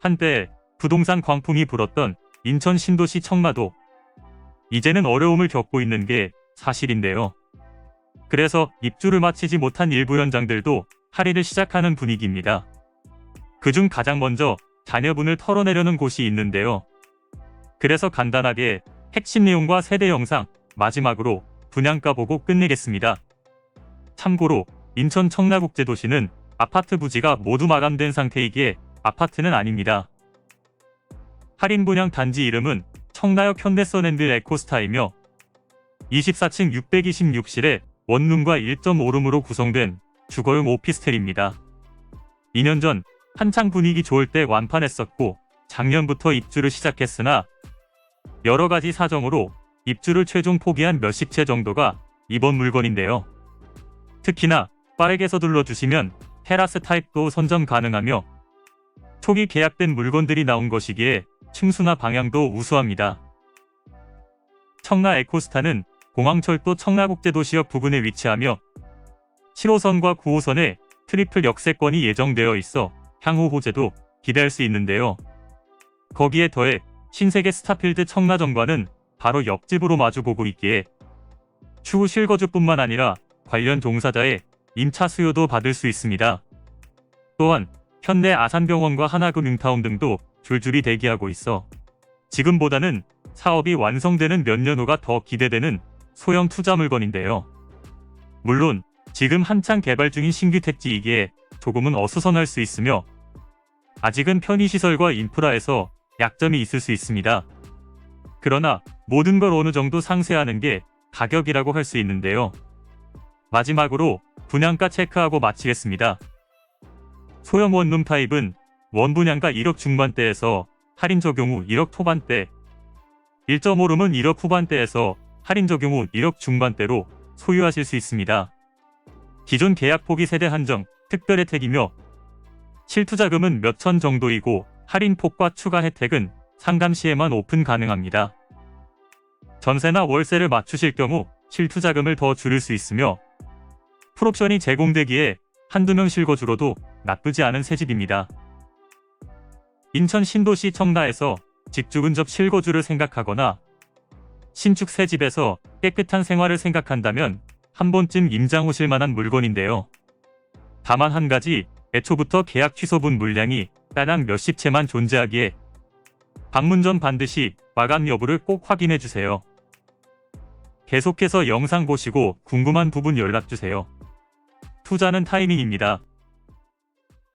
한때 부동산 광풍이 불었던 인천 신도시 청라도. 이제는 어려움을 겪고 있는 게 사실인데요. 그래서 입주를 마치지 못한 일부 현장들도 할인을 시작하는 분위기입니다. 그중 가장 먼저 자녀분을 털어내려는 곳이 있는데요. 그래서 간단하게 핵심 내용과 세대 영상, 마지막으로 분양가 보고 끝내겠습니다. 참고로 인천 청라국제도시는 아파트 부지가 모두 마감된 상태이기에 아파트는 아닙니다. 할인 분양 단지 이름은 청라역 현대서랜드 에코스타이며 24층 626실에 원룸과 1.5룸으로 구성된 주거용 오피스텔입니다. 2년 전 한창 분위기 좋을 때 완판했었고 작년부터 입주를 시작했으나 여러 가지 사정으로 입주를 최종 포기한 몇십 채 정도가 이번 물건인데요. 특히나 빠르게 서둘러 주시면 테라스 타입도 선점 가능하며 초기 계약된 물건들이 나온 것이기에 층수나 방향도 우수합니다. 청라 에코스타는 공항철도 청라국제도시역 부근에 위치하며 7호선과 9호선에 트리플 역세권이 예정되어 있어 향후 호재도 기대할 수 있는데요. 거기에 더해 신세계 스타필드 청라정과는 바로 옆집으로 마주보고 있기에 추후 실거주뿐만 아니라 관련 종사자의 임차 수요도 받을 수 있습니다. 또한 현대 아산병원과 하나금융타운 등도 줄줄이 대기하고 있어 지금보다는 사업이 완성되는 몇 년 후가 더 기대되는 소형 투자 물건인데요. 물론 지금 한창 개발 중인 신규 택지이기에 조금은 어수선할 수 있으며 아직은 편의시설과 인프라에서 약점이 있을 수 있습니다. 그러나 모든 걸 어느 정도 상쇄하는 게 가격이라고 할 수 있는데요. 마지막으로 분양가 체크하고 마치겠습니다. 소형 원룸 타입은 원분양가 1억 중반대에서 할인 적용 후 1억 초반대, 1.5룸은 1억 후반대에서 할인 적용 후 1억 중반대로 소유하실 수 있습니다. 기존 계약 포기 세대 한정, 특별 혜택이며 실투자금은 몇천 정도이고 할인 폭과 추가 혜택은 상담 시에만 오픈 가능합니다. 전세나 월세를 맞추실 경우 실투자금을 더 줄일 수 있으며 풀옵션이 제공되기에 한두 명 실거주로도 나쁘지 않은 새집입니다. 인천 신도시 청라에서 직주 근접 실거주를 생각하거나 신축 새집에서 깨끗한 생활을 생각한다면 한 번쯤 임장 오실 만한 물건인데요. 다만 한 가지 애초부터 계약 취소분 물량이 따당 몇십 채만 존재하기에 방문 전 반드시 마감 여부를 꼭 확인해 주세요. 계속해서 영상 보시고 궁금한 부분 연락 주세요. 투자는 타이밍입니다.